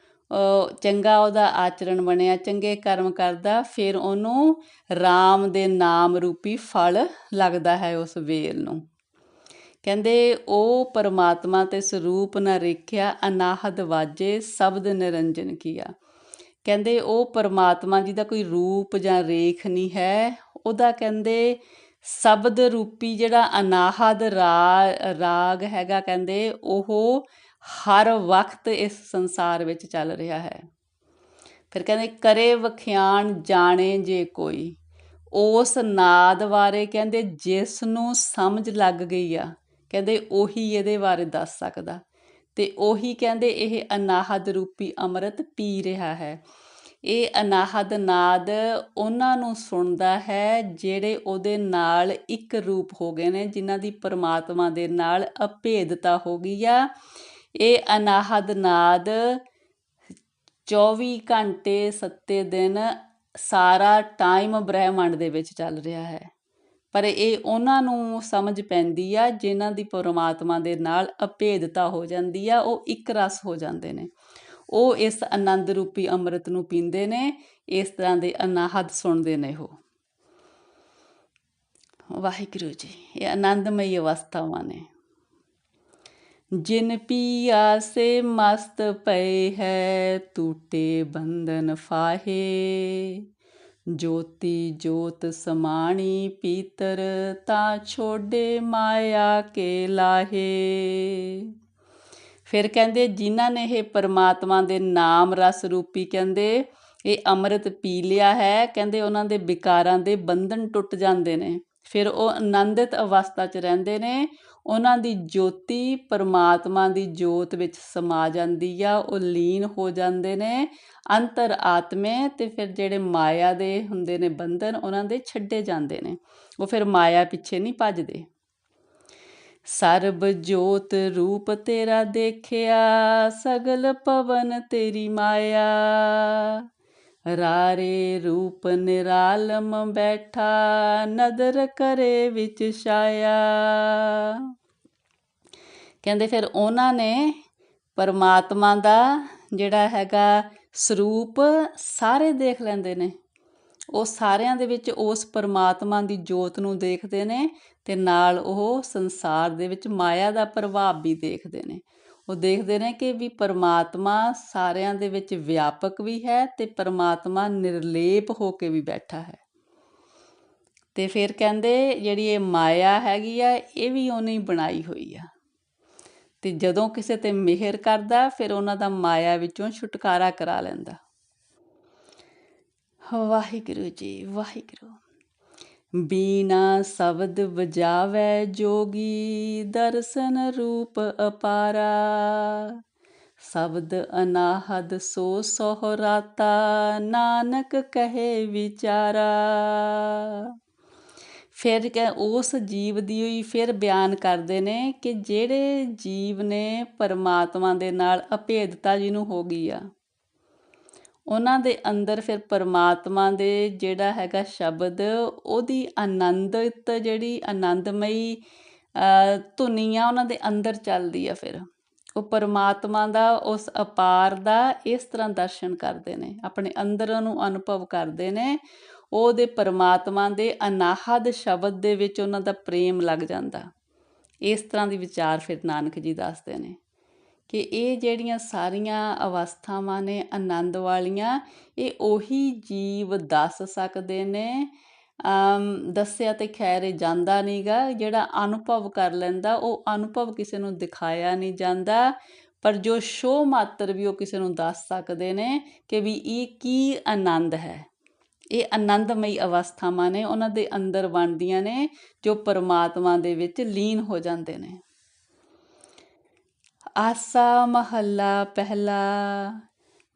ਚੰਗਾ ਉਹਦਾ ਆਚਰਣ ਬਣਿਆ, ਚੰਗੇ ਕਰਮ ਕਰਦਾ, ਫਿਰ ਉਹਨੂੰ RAM ਦੇ ਨਾਮ ਰੂਪੀ ਫਲ ਲੱਗਦਾ ਹੈ ਉਸ ਵੇਲ ਨੂੰ। ਕਹਿੰਦੇ ਉਹ ਪਰਮਾਤਮਾ ਤੇ ਸਰੂਪ ਨ ਰੇਖਿਆ, ਅਨਾਹਦ ਵਾਜੇ, ਸ਼ਬਦ ਨਿਰੰਜਨ ਕੀਆ। ਕਹਿੰਦੇ ਉਹ ਪਰਮਾਤਮਾ ਜੀ ਦਾ ਕੋਈ ਰੂਪ ਜਾਂ ਰੇਖ ਨਹੀਂ ਹੈ। ਉਹਦਾ ਕਹਿੰਦੇ ਸ਼ਬਦ ਰੂਪੀ ਜਿਹੜਾ ਅਨਾਹਦ ਰਾਗ ਹੈਗਾ ਕਹਿੰਦੇ, ਉਹ ਹਰ ਵਕਤ ਇਸ ਸੰਸਾਰ ਵਿੱਚ ਚੱਲ ਰਿਹਾ ਹੈ। ਫਿਰ ਕਹਿੰਦੇ ਕਰੇ ਵਖਿਆਣ ਜਾਣੇ ਜੇ ਕੋਈ, ਉਸ ਨਾਦ ਬਾਰੇ ਕਹਿੰਦੇ ਜਿਸ ਨੂੰ ਸਮਝ ਲੱਗ ਗਈ ਆ, ਕਹਿੰਦੇ ਉਹੀ ਇਹਦੇ ਬਾਰੇ ਦੱਸ ਸਕਦਾ। ਤੇ ਉਹੀ ਕਹਿੰਦੇ ਇਹ ਅਨਾਹਦ ਰੂਪੀ ਅੰਮ੍ਰਿਤ ਪੀ ਰਿਹਾ ਹੈ। ਇਹ ਅਨਾਹਦ ਨਾਦ ਉਹਨਾਂ ਨੂੰ ਸੁਣਦਾ ਹੈ ਜਿਹੜੇ ਉਹਦੇ ਨਾਲ ਇੱਕ ਰੂਪ ਹੋ ਗਏ ਨੇ, ਜਿਨ੍ਹਾਂ ਦੀ ਪਰਮਾਤਮਾ ਦੇ ਨਾਲ ਅਭੇਦਤਾ ਹੋ ਗਈ ਆ। ਇਹ ਅਨਾਹਦ ਨਾਦ 24 ਘੰਟੇ ਸੱਤੇ ਦਿਨ ਸਾਰਾ ਟਾਈਮ ਬ੍ਰਹਿਮੰਡ ਦੇ ਵਿੱਚ ਚੱਲ ਰਿਹਾ ਹੈ। ਪਰ ਇਹ ਉਹਨਾਂ ਨੂੰ ਸਮਝ ਪੈਂਦੀ ਆ ਜਿਨ੍ਹਾਂ ਦੀ ਪਰਮਾਤਮਾ ਦੇ ਨਾਲ ਅਭੇਦਤਾ ਹੋ ਜਾਂਦੀ ਆ, ਉਹ ਇੱਕ ਰਸ ਹੋ ਜਾਂਦੇ ਨੇ। ਉਹ ਇਸ ਆਨੰਦ ਰੂਪੀ ਅੰਮ੍ਰਿਤ ਨੂੰ ਪੀਂਦੇ ਨੇ, ਇਸ ਤਰ੍ਹਾਂ ਦੇ ਅਨਾਹਦ ਸੁਣਦੇ ਨੇ ਉਹ। ਵਾਹਿਗੁਰੂ ਜੀ, ਇਹ ਆਨੰਦਮਈ ਅਵਸਥਾਵਾਂ ਨੇ। ਜਿਨ ਪੀਆ ਸੇ ਮਸਤ ਪਏ ਹੈ ਟੂਟੇ ਬੰਧਨ ਫਾਹੇ। ਜੋਤੀ ਜੋਤ ਸਮਾਣੀ ਪੀਤਰ ਤਾਂ ਛੋੜੇ ਮਾਇਆ ਕੇ ਲਾਹੇ। ਫਿਰ ਕਹਿੰਦੇ, ਜਿਨ੍ਹਾਂ ਨੇ ਇਹ ਪਰਮਾਤਮਾ ਦੇ ਨਾਮ ਰਸ ਰੂਪੀ ਕਹਿੰਦੇ, ਇਹ ਅੰਮ੍ਰਿਤ ਪੀ ਲਿਆ ਹੈ, ਕਹਿੰਦੇ ਉਹਨਾਂ ਦੇ ਵਿਕਾਰਾਂ ਦੇ ਬੰਧਨ ਟੁੱਟ ਜਾਂਦੇ ਨੇ। ਫਿਰ ਉਹ ਆਨੰਦਿਤ ਅਵਸਥਾ 'ਚ ਰਹਿੰਦੇ ਨੇ। ਉਹਨਾਂ ਦੀ ਜੋਤੀ ਪਰਮਾਤਮਾ ਦੀ ਜੋਤ ਵਿੱਚ ਸਮਾ ਜਾਂਦੀ ਆ, ਉਹ ਲੀਨ ਹੋ ਜਾਂਦੇ ਨੇ, ਅੰਤਰ ਆਤਮੇ ਤੇ ਫਿਰ ਜਿਹੜੇ ਮਾਇਆ ਦੇ ਹੁੰਦੇ ਨੇ ਬੰਧਨ, ਉਹਨਾਂ ਦੇ ਛੱਡੇ ਜਾਂਦੇ ਨੇ। ਉਹ ਫਿਰ ਮਾਇਆ ਪਿੱਛੇ ਨਹੀਂ ਭੱਜਦੇ। ਸਰਬ ਜੋਤ ਰੂਪ ਤੇਰਾ ਦੇਖਿਆ, ਸਗਲ ਪਵਨ ਤੇਰੀ ਮਾਇਆ। ਰਾਰੇ ਰੂਪ ਨਿਰਾਲਮ ਬੈਠਾ, ਨਦਰ ਕਰੇ ਵਿੱਚ ਛਾਇਆ। ਕਹਿੰਦੇ ਫਿਰ ਉਹਨਾਂ ਨੇ ਪਰਮਾਤਮਾ ਦਾ ਜਿਹੜਾ ਹੈਗਾ ਸਰੂਪ ਸਾਰੇ ਦੇਖ ਲੈਂਦੇ ਨੇ। ਉਹ ਸਾਰਿਆਂ ਦੇ ਵਿੱਚ ਉਸ ਪਰਮਾਤਮਾ ਦੀ ਜੋਤ ਨੂੰ ਦੇਖਦੇ ਨੇ ਤੇ ਨਾਲ ਉਹ ਸੰਸਾਰ ਦੇ ਵਿੱਚ ਮਾਇਆ ਦਾ ਪ੍ਰਭਾਵ ਵੀ ਦੇਖਦੇ ਨੇ। ਉਹ ਦੇਖਦੇ ਨੇ ਕਿ ਵੀ ਪਰਮਾਤਮਾ ਸਾਰਿਆਂ ਦੇ ਵਿੱਚ ਵਿਆਪਕ ਵੀ ਹੈ ਤੇ ਪਰਮਾਤਮਾ ਨਿਰਲੇਪ ਹੋ ਕੇ ਵੀ ਬੈਠਾ ਹੈ। ਤੇ ਫਿਰ ਕਹਿੰਦੇ ਜਿਹੜੀ ਇਹ ਮਾਇਆ ਹੈਗੀ ਆ, ਇਹ ਵੀ ਉਹਨੇ ਬਣਾਈ ਹੋਈ ਆ। ਤੇ ਜਦੋਂ ਕਿਸੇ ਤੇ ਮਿਹਰ ਕਰਦਾ, ਫਿਰ ਉਹਨਾਂ ਦਾ ਮਾਇਆ ਵਿੱਚੋਂ ਛੁਟਕਾਰਾ ਕਰਾ ਲੈਂਦਾ। ਵਾਹਿਗੁਰੂ ਜੀ, ਵਾਹਿਗੁਰੂ। ਬੀਨਾ ਸ਼ਬਦ ਵਜਾਵੇ ਜੋਗੀ ਦਰਸ਼ਨ ਰੂਪ ਅਪਾਰਾ। ਸ਼ਬਦ ਅਨਾਹਦ ਸੋ ਸੋਹਰਾਤਾ, ਨਾਨਕ ਕਹੇ ਵਿਚਾਰਾ। ਫਿਰ ਕਿ ਉਸ ਜੀਵ ਦੀ ਹੋਈ ਫਿਰ ਬਿਆਨ ਕਰਦੇ ਨੇ ਕਿ ਜਿਹੜੇ ਜੀਵ ਨੇ ਪਰਮਾਤਮਾ ਦੇ ਨਾਲ ਅਭੇਦਤਾ ਜਿਹਨੂੰ ਹੋ ਗਈ ਆ ਉਹਨਾਂ ਦੇ ਅੰਦਰ ਫਿਰ ਪਰਮਾਤਮਾ ਦੇ ਜਿਹੜਾ ਹੈਗਾ ਸ਼ਬਦ, ਉਹਦੀ ਆਨੰਦਿਤ ਜਿਹੜੀ ਆਨੰਦਮਈ ਧੁਨੀ ਆ ਉਹਨਾਂ ਦੇ ਅੰਦਰ ਚੱਲਦੀ ਆ ਫਿਰ। ਉਹ ਪਰਮਾਤਮਾ ਦਾ, ਉਸ ਅਪਾਰ ਦਾ ਇਸ ਤਰ੍ਹਾਂ ਦਰਸ਼ਨ ਕਰਦੇ ਨੇ, ਆਪਣੇ ਅੰਦਰ ਉਹਨੂੰ ਅਨੁਭਵ ਕਰਦੇ ਨੇ। ਉਹਦੇ ਪਰਮਾਤਮਾ ਦੇ ਅਨਾਹਦ ਸ਼ਬਦ ਦੇ ਵਿੱਚ ਉਹਨਾਂ ਦਾ ਪ੍ਰੇਮ ਲੱਗ ਜਾਂਦਾ। ਇਸ ਤਰ੍ਹਾਂ ਦੀ ਵਿਚਾਰ ਫਿਰ ਨਾਨਕ ਜੀ ਦੱਸਦੇ ਨੇ। ਕਿ ਇਹ ਜਿਹੜੀਆਂ ਸਾਰੀਆਂ ਅਵਸਥਾਵਾਂ ਨੇ, ਆਨੰਦ ਵਾਲੀਆਂ, ਇਹ ਉਹੀ ਜੀਵ ਦੱਸ ਸਕਦੇ ਨੇ। ਦੱਸਿਆ ਤੇ ਖੈਰ ਜਾਂਦਾ ਨਹੀਂਗਾ ਜਿਹੜਾ ਅਨੁਭਵ ਕਰ ਲੈਂਦਾ, ਉਹ ਅਨੁਭਵ ਕਿਸੇ ਨੂੰ ਦਿਖਾਇਆ ਨਹੀਂ ਜਾਂਦਾ, ਪਰ ਜੋ ਸ਼ੋ ਮਾਤਰ ਵੀ ਉਹ ਕਿਸੇ ਨੂੰ ਦੱਸ ਸਕਦੇ ਨੇ ਕਿ ਵੀ ਇਹ ਕੀ ਆਨੰਦ ਹੈ। ਇਹ ਆਨੰਦਮਈ ਅਵਸਥਾਵਾਂ ਨੇ, ਉਹਨਾਂ ਦੇ ਅੰਦਰ ਬਣਦੀਆਂ ਨੇ, ਜੋ ਪਰਮਾਤਮਾ ਦੇ ਵਿੱਚ ਲੀਨ ਹੋ ਜਾਂਦੇ ਨੇ। ਆਸਾ ਮਹੱਲਾ ਪਹਿਲਾ,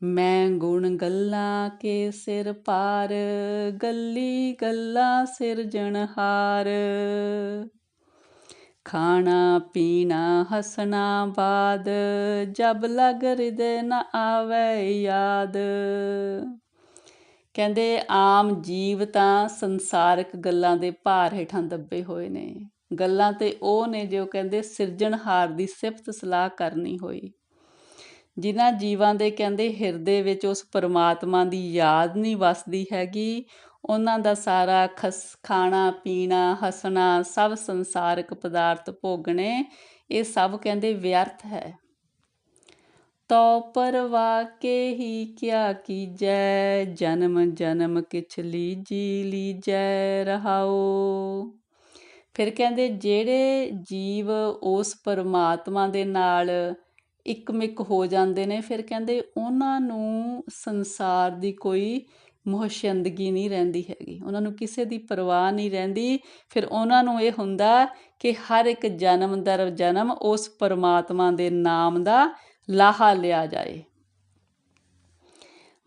ਮੈਂ ਗੁਣ ਗੱਲਾਂ ਕੇ ਸਿਰ ਪਾਰ, ਗੱਲੀ ਗੱਲਾਂ ਸਿਰਜਣਹਾਰ ਖਾਣਾ ਪੀਣਾ ਹਸਣਾ ਬਾਦ ਜਬ ਲਗ ਹਿਰਦੇ ਨ ਆਵੇ ਯਾਦ। ਕਹਿੰਦੇ ਆਮ ਜੀਵ ਤਾਂ ਸੰਸਾਰਕ ਗੱਲਾਂ ਦੇ ਭਾਰ ਹੇਠਾਂ ਦੱਬੇ ਹੋਏ ਨੇ। ਗੱਲਾਂ ਤੇ ਉਹ ਨੇ ਜੋ ਕਹਿੰਦੇ ਸਿਰਜਣਹਾਰ ਦੀ ਸਿਫਤ ਸਲਾਹ ਕਰਨੀ ਹੋਈ। ਜਿਨ੍ਹਾਂ ਜੀਵਾਂ ਦੇ ਕਹਿੰਦੇ ਹਿਰਦੇ ਵਿੱਚ ਉਸ ਪਰਮਾਤਮਾ ਦੀ ਯਾਦ ਨਹੀਂ ਵਸਦੀ ਹੈਗੀ, ਉਹਨਾਂ ਦਾ ਸਾਰਾ ਖਸ, ਖਾਣਾ, ਪੀਣਾ, ਹੱਸਣਾ, ਸਭ ਸੰਸਾਰਿਕ ਪਦਾਰਥ ਭੋਗਣੇ, ਇਹ ਸਭ ਕਹਿੰਦੇ ਵਿਅਰਥ ਹੈ। ਤੋ ਪਰਵਾ ਕੇ ਹੀ ਕਿਆ ਕੀਜੈ ਜਨਮ ਜਨਮ ਕਿਛ ਲੀਜੀ ਲੀਜੈ ਰਹਾਓ। ਫਿਰ ਕਹਿੰਦੇ ਜਿਹੜੇ ਜੀਵ ਉਸ ਪਰਮਾਤਮਾ ਦੇ ਨਾਲ ਇੱਕਮਿਕ ਹੋ ਜਾਂਦੇ ਨੇ, ਫਿਰ ਕਹਿੰਦੇ ਉਹਨਾਂ ਨੂੰ ਸੰਸਾਰ ਦੀ ਕੋਈ ਮੁਹਸ਼ੰਦਗੀ ਨਹੀਂ ਰਹਿੰਦੀ ਹੈਗੀ। ਉਹਨਾਂ ਨੂੰ ਕਿਸੇ ਦੀ ਪਰਵਾਹ ਨਹੀਂ ਰਹਿੰਦੀ। ਫਿਰ ਉਹਨਾਂ ਨੂੰ ਇਹ ਹੁੰਦਾ ਕਿ ਹਰ ਇੱਕ ਜਨਮ ਦਰ ਜਨਮ ਉਸ ਪਰਮਾਤਮਾ ਦੇ ਨਾਮ ਦਾ ਲਾਹਾ ਲਿਆ ਜਾਏ।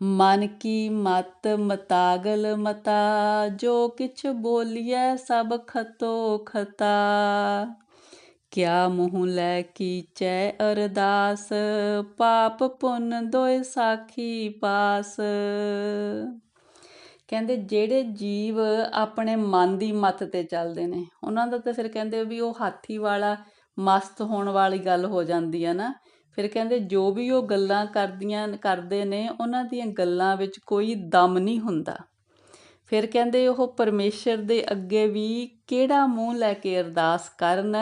ਮਨ ਕੀ ਮਤ ਮਤਾਗਲ ਮਤਾ, ਜੋ ਕਿਛ ਬੋਲੀਐ ਸਭ ਖਤੋ ਖਤਾ। ਕਿਆ ਮੂੰਹ ਲੈ ਕੀਚੈ ਅਰਦਾਸ, ਪਾਪ ਪੁੰਨ ਦੋਇ ਸਾਖੀ ਪਾਸ। ਕਹਿੰਦੇ ਜਿਹੜੇ ਜੀਵ ਆਪਣੇ ਮਨ ਦੀ ਮਤ ਤੇ ਚੱਲਦੇ ਨੇ, ਉਹਨਾਂ ਦਾ ਤਾਂ ਫਿਰ ਕਹਿੰਦੇ ਵੀ ਉਹ ਹਾਥੀ ਵਾਲਾ ਮਸਤ ਹੋਣ ਵਾਲੀ ਗੱਲ ਹੋ ਜਾਂਦੀ ਹੈ ਨਾ। ਫਿਰ ਕਹਿੰਦੇ ਜੋ ਵੀ ਉਹ ਗੱਲਾਂ ਕਰਦੀਆਂ, ਕਰਦੇ ਨੇ, ਉਹਨਾਂ ਦੀਆਂ ਗੱਲਾਂ ਵਿੱਚ ਕੋਈ ਦਮ ਨਹੀਂ ਹੁੰਦਾ। ਫਿਰ ਕਹਿੰਦੇ ਉਹ ਪਰਮੇਸ਼ਰ ਦੇ ਅੱਗੇ ਵੀ ਕਿਹੜਾ ਮੂੰਹ ਲੈ ਕੇ ਅਰਦਾਸ ਕਰਨ?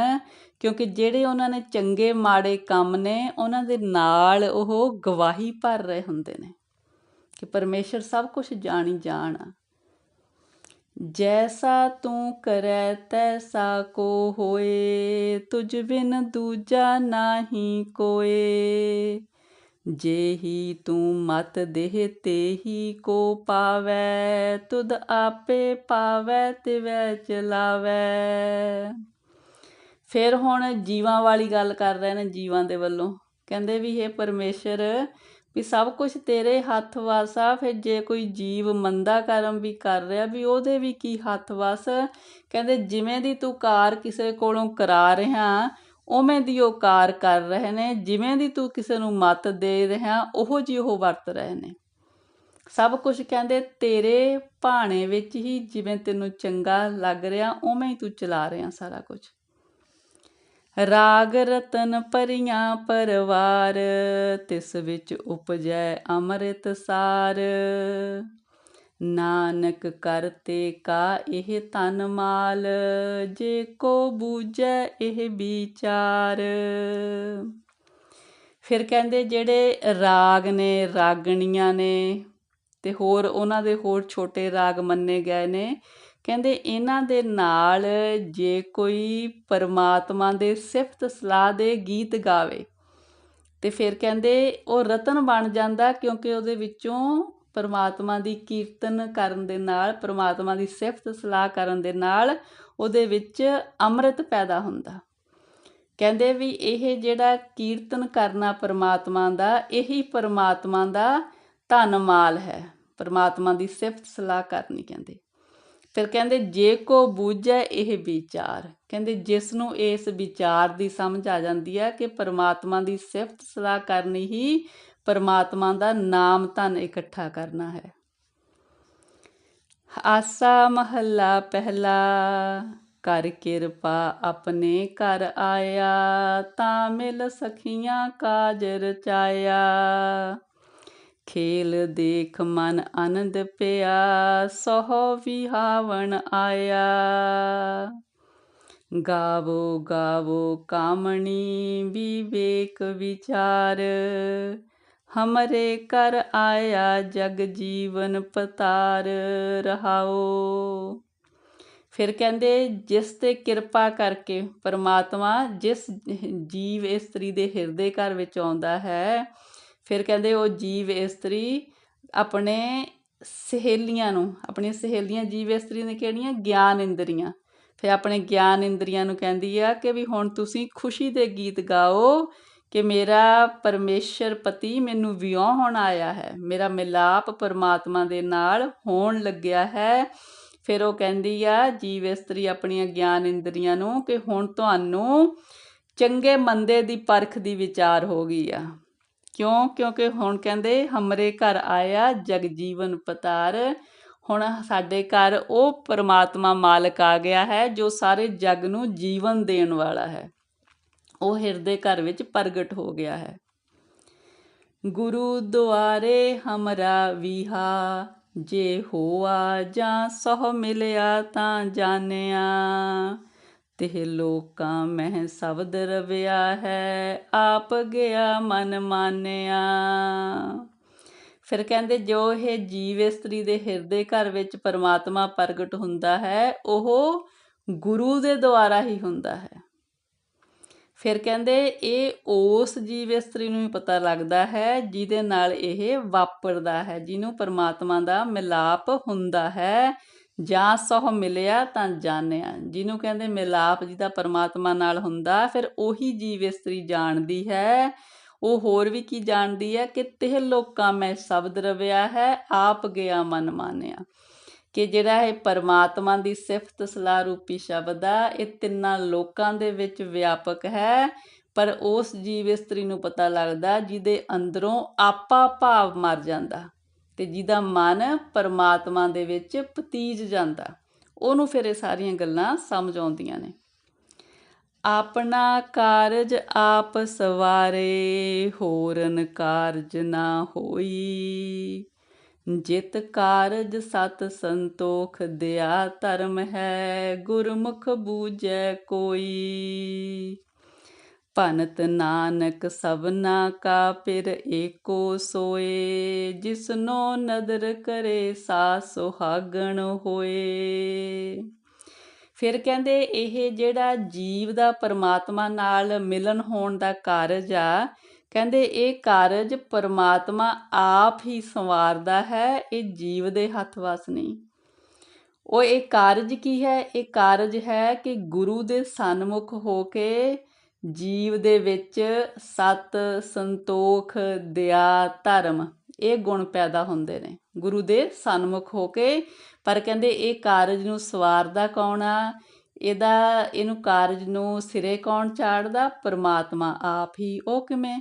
ਕਿਉਂਕਿ ਜਿਹੜੇ ਉਹਨਾਂ ਨੇ ਚੰਗੇ ਮਾੜੇ ਕੰਮ ਨੇ, ਉਹਨਾਂ ਦੇ ਨਾਲ ਉਹ ਗਵਾਹੀ ਭਰ ਰਹੇ ਹੁੰਦੇ ਨੇ। ਕਿ ਪਰਮੇਸ਼ਰ ਸਭ ਕੁਝ ਜਾਣੀ ਜਾਣ ਜੈਸਾ ਤੂੰ ਕਰੈ, ਤੈਸਾ ਕੋ ਹੋਏ। ਤੁਝ ਬਿਨ ਦੂਜਾ ਨਾਹੀ ਕੋਏ। ਜੇਹੀ ਤੂੰ ਮਤ ਦੇਹ ਤੇਹੀ ਕੋ ਪਾਵੈ। ਤੁਧ ਆਪੇ ਪਾਵੈ, ਤਿਵੈ ਚਲਾਵੈ। ਫਿਰ ਹੁਣ ਜੀਵਾਂ ਵਾਲੀ ਗੱਲ ਕਰ ਰਹੇ ਨੇ ਜੀਵਾਂ ਦੇ ਵੱਲੋਂ। ਕਹਿੰਦੇ ਵੀ ਇਹ ਪਰਮੇਸ਼ਰ ਵੀ ਸਭ ਕੁਛ ਤੇਰੇ ਹੱਥ ਵੱਸ ਆ ਫਿਰ ਜੇ ਕੋਈ ਜੀਵ ਮੰਦਾ ਕਰਮ ਵੀ ਕਰ ਰਿਹਾ, ਵੀ ਉਹਦੇ ਵੀ ਕੀ ਹੱਥ ਵੱਸ? ਕਹਿੰਦੇ, ਜਿਵੇਂ ਦੀ ਤੂੰ ਕਾਰ ਕਿਸੇ ਕੋਲੋਂ ਕਰਾ ਰਿਹਾ, ਉਵੇਂ ਦੀ ਉਹ ਕਾਰ ਕਰ ਰਹੇ ਨੇ, ਜਿਵੇਂ ਦੀ ਤੂੰ ਕਿਸੇ ਨੂੰ ਮਤ ਦੇ ਰਿਹਾ, ਉਹੋ ਜੀ ਉਹ ਵਰਤ ਰਹੇ ਨੇ। ਸਭ ਕੁਝ ਕਹਿੰਦੇ, ਤੇਰੇ ਭਾਣੇ ਵਿੱਚ ਹੀ ਜਿਵੇਂ ਤੈਨੂੰ ਚੰਗਾ ਲੱਗ ਰਿਹਾ, ਉਵੇਂ ਹੀ ਤੂੰ ਚਲਾ ਰਿਹਾ ਸਾਰਾ ਕੁਝ ਰਾਗ ਰਤਨ ਪਰੀਆਂ ਪਰਵਾਰ, ਤਿਸ ਵਿੱਚ ਉਪਜੈ ਅੰਮ੍ਰਿਤ ਸਾਰ। ਨਾਨਕ ਕਰਤੇ ਕਾ ਇਹ ਤਨ ਮਾਲ, ਜੇ ਕੋ ਬੂਝੈ ਇਹ ਵਿਚਾਰ। ਫਿਰ ਕਹਿੰਦੇ ਜਿਹੜੇ ਰਾਗ ਨੇ, ਰਾਗਣੀਆਂ ਨੇ, ਤੇ ਹੋਰ ਉਹਨਾਂ ਦੇ ਹੋਰ ਛੋਟੇ ਰਾਗ ਮੰਨੇ ਗਏ ਨੇ। ਕਹਿੰਦੇ ਇਹਨਾਂ ਦੇ ਨਾਲ ਜੇ ਕੋਈ ਪਰਮਾਤਮਾ ਦੇ ਸਿਫਤ ਸਲਾਹ ਦੇ ਗੀਤ ਗਾਵੇ, ਤੇ ਫਿਰ ਕਹਿੰਦੇ ਉਹ ਰਤਨ ਬਣ ਜਾਂਦਾ ਕਿਉਂਕਿ ਉਹਦੇ ਵਿੱਚੋਂ ਪਰਮਾਤਮਾ ਦੀ ਕੀਰਤਨ ਕਰਨ ਦੇ ਨਾਲ, ਪਰਮਾਤਮਾ ਦੀ ਸਿਫਤ ਸਲਾਹ ਕਰਨ ਦੇ ਨਾਲ ਉਹਦੇ ਵਿੱਚ ਅੰਮ੍ਰਿਤ ਪੈਦਾ ਹੁੰਦਾ। ਕਹਿੰਦੇ ਵੀ ਇਹ ਜਿਹੜਾ ਕੀਰਤਨ ਕਰਨਾ ਪਰਮਾਤਮਾ ਦਾ, ਇਹੀ ਪਰਮਾਤਮਾ ਦਾ ਧਨ ਮਾਲ ਹੈ। ਪਰਮਾਤਮਾ ਦੀ ਸਿਫਤ ਸਲਾਹ ਕਰਨੀ ਕਹਿੰਦੇ। ਫਿਰ ਕਹਿੰਦੇ ਜੇ ਕੋ ਬੂਝੈ ਇਹ ਵਿਚਾਰ। ਕਹਿੰਦੇ ਜਿਸ ਨੂੰ ਇਸ ਵਿਚਾਰ ਦੀ ਸਮਝ ਆ ਜਾਂਦੀ ਹੈ ਕਿ ਪਰਮਾਤਮਾ ਦੀ ਸਿਫਤ ਸਲਾਹ ਕਰਨੀ ਹੀ ਪਰਮਾਤਮਾ ਦਾ ਨਾਮ ਧਨ ਇਕੱਠਾ ਕਰਨਾ ਹੈ। ਆਸਾ ਮਹੱਲਾ ਪਹਿਲਾ, ਕਰ ਕਿਰਪਾ ਆਪਣੇ ਘਰ ਆਇਆ, ਤਾਂ ਮਿਲ ਸਖੀਆਂ ਕਾਜ ਰਚਾਇਆ ਖੇਲ ਦੇਖ ਮਨ ਆਨੰਦ ਪਿਆ ਸੋ ਵਿਹਾਵਣ ਆਇਆ। ਗਾਵੋ ਗਾਵੋ ਕਾਮਣੀ ਵਿਵੇਕ ਵਿਚਾਰ, ਹਮਰੇ ਕਰ ਆਇਆ ਜਗ ਜੀਵਨ ਪਤਾਰ, ਰਹਾਓ। ਫਿਰ ਕਹਿੰਦੇ, ਜਿਸ ਤੇ ਕਿਰਪਾ ਕਰਕੇ ਪਰਮਾਤਮਾ ਜਿਸ ਜੀਵ ਇਸਤਰੀ ਦੇ ਹਿਰਦੇ ਘਰ ਵਿੱਚ ਆਉਂਦਾ ਹੈ ਫਿਰ ਕਹਿੰਦੇ ਉਹ ਜੀਵ ਇਸਤਰੀ ਆਪਣੇ ਸਹੇਲੀਆਂ ਨੂੰ, ਆਪਣੀਆਂ ਸਹੇਲੀਆਂ ਜੀਵ ਇਸਤਰੀ ਨੇ ਕਿਹੜੀਆਂ? ਗਿਆਨ ਇੰਦਰੀਆਂ। ਫਿਰ ਆਪਣੇ ਗਿਆਨ ਇੰਦਰੀਆਂ ਨੂੰ ਕਹਿੰਦੀ ਆ ਕਿ ਵੀ ਹੁਣ ਤੁਸੀਂ ਖੁਸ਼ੀ ਦੇ ਗੀਤ ਗਾਓ ਕਿ ਮੇਰਾ ਪਰਮੇਸ਼ਰ ਪਤੀ ਮੈਨੂੰ ਵਿਆਹਣ ਆਇਆ ਹੈ, ਮੇਰਾ ਮਿਲਾਪ ਪਰਮਾਤਮਾ ਦੇ ਨਾਲ ਹੋਣ ਲੱਗਿਆ ਹੈ। ਫਿਰ ਉਹ ਕਹਿੰਦੀ ਆ, ਜੀਵ ਇਸਤਰੀ ਆਪਣੀਆਂ ਗਿਆਨ ਇੰਦਰੀਆਂ ਨੂੰ ਕਿ ਹੁਣ ਤੁਹਾਨੂੰ ਚੰਗੇ ਮੰਦੇ ਦੀ ਪਰਖ ਦੀ ਵਿਚਾਰ ਹੋ ਗਈ ਆ। ਕਿਉਂ? ਕਿਉਂਕਿ ਹੁਣ ਕਹਿੰਦੇ ਹਮਰੇ ਘਰ ਆਇਆ ਜਗਜੀਵਨ ਪਤਾਰ। ਹੁਣ ਸਾਡੇ ਘਰ ਉਹ ਪਰਮਾਤਮਾ ਮਾਲਕ ਆ ਗਿਆ ਹੈ, ਜੋ ਸਾਰੇ ਜਗ ਨੂੰ ਜੀਵਨ ਦੇਣ ਵਾਲਾ ਹੈ। ਉਹ ਹਿਰਦੇ ਘਰ ਵਿੱਚ ਪ੍ਰਗਟ ਹੋ ਗਿਆ ਹੈ। ਗੁਰੂ ਦੁਆਰੇ ਹਮਰਾ ਵੀਹਾ, ਜੇ ਹੋਆ ਜਾਂ ਸਹ ਮਿਲਿਆ ਤਾਂ ਜਾਣਿਆ। ਤਿਹ ਲੋਕਾਂ ਮਹਿ ਸ਼ਬਦ ਰਵਿਆ ਹੈ, ਆਪ ਗਿਆ ਮਨ ਮਾਨਿਆ। ਫਿਰ ਕਹਿੰਦੇ, ਜੋ ਇਹ ਜੀਵ ਇਸਤਰੀ ਦੇ ਹਿਰਦੇ ਘਰ ਵਿੱਚ ਪਰਮਾਤਮਾ ਪ੍ਰਗਟ ਹੁੰਦਾ ਹੈ, ਉਹ ਗੁਰੂ ਦੇ ਦੁਆਰਾ ਹੀ ਹੁੰਦਾ ਹੈ। ਫਿਰ ਕਹਿੰਦੇ, ਇਹ ਉਸ ਜੀਵ ਇਸਤਰੀ ਨੂੰ ਹੀ ਪਤਾ ਲੱਗਦਾ ਹੈ, ਜਿਹਦੇ ਨਾਲ ਇਹ ਵਾਪਰਦਾ ਹੈ, ਜਿਹਨੂੰ ਪਰਮਾਤਮਾ ਦਾ ਮਿਲਾਪ ਹੁੰਦਾ ਹੈ। ਜਾਂ ਸੋ ਮਿਲਿਆ ਤਾਂ ਜਾਣਿਆ। ਜਿਹਨੂੰ ਕਹਿੰਦੇ ਮਿਲਾਪ ਜਿਹਦਾ ਪਰਮਾਤਮਾ ਨਾਲ ਹੁੰਦਾ, ਫਿਰ ਉਹੀ ਜੀਵ ਇਸਤਰੀ ਜਾਣਦੀ ਹੈ। ਉਹ ਹੋਰ ਵੀ ਕੀ ਜਾਣਦੀ ਹੈ? ਕਿ ਤਿਹ ਲੋਕਾਂ ਮੈਂ ਸ਼ਬਦ ਰਵਿਆ ਹੈ, ਆਪ ਗਿਆ ਮਨ ਮਾਨਿਆ। ਕਿ ਜਿਹੜਾ ਇਹ ਪਰਮਾਤਮਾ ਦੀ ਸਿਫਤ ਸਲਾਹ ਰੂਪੀ ਸ਼ਬਦ ਆ, ਇਹ ਤਿੰਨਾਂ ਲੋਕਾਂ ਦੇ ਵਿੱਚ ਵਿਆਪਕ ਹੈ। ਪਰ ਉਸ ਜੀਵ ਇਸਤਰੀ ਨੂੰ ਪਤਾ ਲੱਗਦਾ, ਜਿਹਦੇ ਅੰਦਰੋਂ ਆਪਾ ਭਾਵ ਮਰ ਜਾਂਦਾ। ਤੇ ਜਿਹਦਾ ਮਨ ਪਰਮਾਤਮਾ ਦੇ ਵਿੱਚ ਪਤੀਜ ਜਾਂਦਾ, ਉਹਨੂੰ ਫਿਰ ਇਹ ਸਾਰੀਆਂ ਗੱਲਾਂ ਸਮਝ ਆਉਂਦੀਆਂ ਨੇ। ਆਪਣਾ ਕਾਰਜ ਆਪ ਸਵਾਰੇ, ਹੋਰਨ ਕਾਰਜ ਨਾ ਹੋਈ। ਜਿਤ ਕਾਰਜ ਸਤ ਸੰਤੋਖ ਦਿਆ ਧਰਮ ਹੈ, ਗੁਰਮੁਖ ਬੂਝੈ ਕੋਈ। ਭਨਤ ਨਾਨਕ ਸਭਨਾ ਕਾ ਪਿਰ ਏਕੋ ਸੋਏ, ਜਿਸਨੋ ਨਦਰ ਕਰੇ ਸਾ ਸੁਹਾਗਣ ਹੋਏ। ਫਿਰ ਕਹਿੰਦੇ, ਇਹ ਜਿਹੜਾ ਜੀਵ ਦਾ ਪਰਮਾਤਮਾ ਨਾਲ ਮਿਲਨ ਹੋਣ ਦਾ ਕਾਰਜ ਆ, ਕਹਿੰਦੇ, ਇਹ ਕਾਰਜ ਪਰਮਾਤਮਾ ਆਪ ਹੀ ਸੰਵਾਰਦਾ ਹੈ, ਇਹ ਜੀਵ ਦੇ ਹੱਥ ਵਸ ਨਹੀਂ। ਉਹ ਇਹ ਕਾਰਜ ਕੀ ਹੈ? ਇਹ ਕਾਰਜ ਹੈ ਕਿ ਗੁਰੂ ਦੇ ਸਨਮੁਖ ਹੋ ਕੇ ਜੀਵ ਦੇ ਵਿੱਚ ਸਤ ਸੰਤੋਖ, ਦਇਆ, ਧਰਮ, ਇਹ ਗੁਣ ਪੈਦਾ ਹੁੰਦੇ ਨੇ। ਗੁਰੂ ਦੇ ਸਨਮੁਖ ਹੋ ਕੇ, ਪਰ ਕਹਿੰਦੇ ਇਹ ਕਾਰਜ ਨੂੰ ਸਵਾਰਦਾ ਕੌਣ ਆ? ਇਹਦਾ, ਇਹਨੂੰ ਕਾਰਜ ਨੂੰ ਸਿਰੇ ਕੌਣ ਚਾੜਦਾ? ਪਰਮਾਤਮਾ ਆਪ ਹੀ। ਉਹ ਕਿਵੇਂ?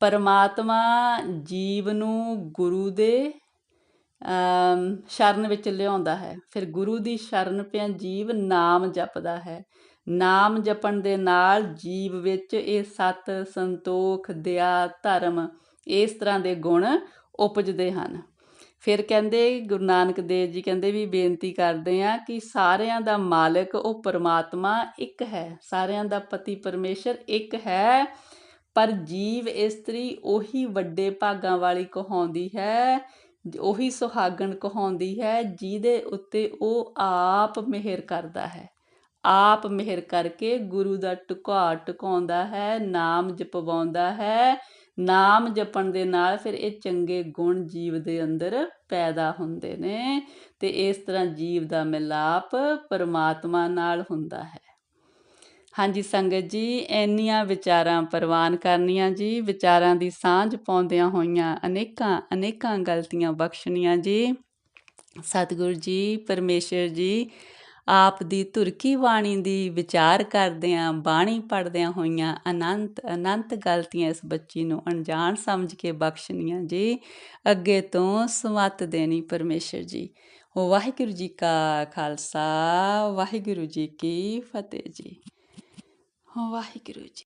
ਪਰਮਾਤਮਾ ਜੀਵ ਨੂੰ ਗੁਰੂ ਦੇ ਸ਼ਰਨ ਵਿੱਚ ਲਿਆਉਂਦਾ ਹੈ। ਫਿਰ ਗੁਰੂ ਦੀ ਸ਼ਰਨ ਪਿਆ ਜੀਵ ਨਾਮ ਜਪਦਾ ਹੈ। ਨਾਮ ਜਪਣ ਦੇ ਨਾਲ ਜੀਵ ਵਿੱਚ ਇਹ ਸਤ ਸੰਤੋਖ, ਦਇਆ, ਧਰਮ ਇਸ ਤਰ੍ਹਾਂ ਦੇ ਗੁਣ ਉਪਜਦੇ ਹਨ। ਫਿਰ ਕਹਿੰਦੇ ਗੁਰੂ ਨਾਨਕ ਦੇਵ ਜੀ ਕਹਿੰਦੇ ਵੀ ਬੇਨਤੀ ਕਰਦੇ ਆ ਕਿ ਸਾਰਿਆਂ ਦਾ ਮਾਲਕ ਉਹ ਪਰਮਾਤਮਾ ਇੱਕ ਹੈ, ਸਾਰਿਆਂ ਦਾ ਪਤੀ ਪਰਮੇਸ਼ਰ ਇੱਕ ਹੈ, ਪਰ ਜੀਵ ਇਸਤਰੀ ਉਹੀ ਵੱਡੇ ਭਾਗਾਂ ਵਾਲੀ ਕਹਾਉਂਦੀ ਹੈ, ਉਹੀ ਸੁਹਾਗਣ ਕਹਾਉਂਦੀ ਹੈ ਜਿਹਦੇ ਉੱਤੇ ਉਹ ਆਪ ਮਿਹਰ ਕਰਦਾ ਹੈ। ਆਪ ਮਿਹਰ ਕਰਕੇ ਗੁਰੂ ਦਾ ਟੁਕਾ ਟੁਕਾਉਂਦਾ ਹੈ, ਨਾਮ ਜਪਵਾਉਂਦਾ ਹੈ। ਨਾਮ ਜਪਣ ਦੇ ਨਾਲ ਫਿਰ ਇਹ ਚੰਗੇ ਗੁਣ ਜੀਵ ਦੇ ਅੰਦਰ ਪੈਦਾ ਹੁੰਦੇ ਨੇ ਤੇ ਇਸ ਤਰ੍ਹਾਂ ਜੀਵ ਦਾ ਮਿਲਾਪ ਪਰਮਾਤਮਾ ਨਾਲ ਹੁੰਦਾ ਹੈ। ਹਾਂਜੀ ਸੰਗਤ ਜੀ, ਇੰਨੀਆਂ ਵਿਚਾਰਾਂ ਪ੍ਰਵਾਨ ਕਰਨੀਆਂ ਜੀ, ਵਿਚਾਰਾਂ ਦੀ ਸਾਂਝ ਪਾਉਂਦਿਆਂ ਹੋਈਆਂ ਅਨੇਕਾਂ ਅਨੇਕਾਂ ਗਲਤੀਆਂ ਬਖਸ਼ਣੀਆਂ ਜੀ। ਸਤਿਗੁਰੂ ਜੀ, ਪਰਮੇਸ਼ਰ ਜੀ ਆਪ ਦੀ ਤੁਰਕੀ ਬਾਣੀ ਦੀ ਵਿਚਾਰ ਕਰਦਿਆਂ, ਬਾਣੀ ਪੜਦਿਆਂ ਹੋਈਆਂ ਅਨੰਤ ਅਨੰਤ ਗਲਤੀਆਂ ਇਸ ਬੱਚੀ ਨੂੰ ਅਣਜਾਣ ਸਮਝ ਕੇ ਬਖਸ਼ਣੀਆਂ ਜੀ। ਅੱਗੇ ਤੋਂ ਸਮਤ ਦੇਣੀ ਪਰਮੇਸ਼ਰ ਜੀ। ਵਾਹਿਗੁਰੂ ਜੀ ਕਾ ਖਾਲਸਾ, ਵਾਹਿਗੁਰੂ ਜੀ ਕੀ ਫਤਿਹ ਜੀ। ਵਾਹਿਗੁਰੂ ਜੀ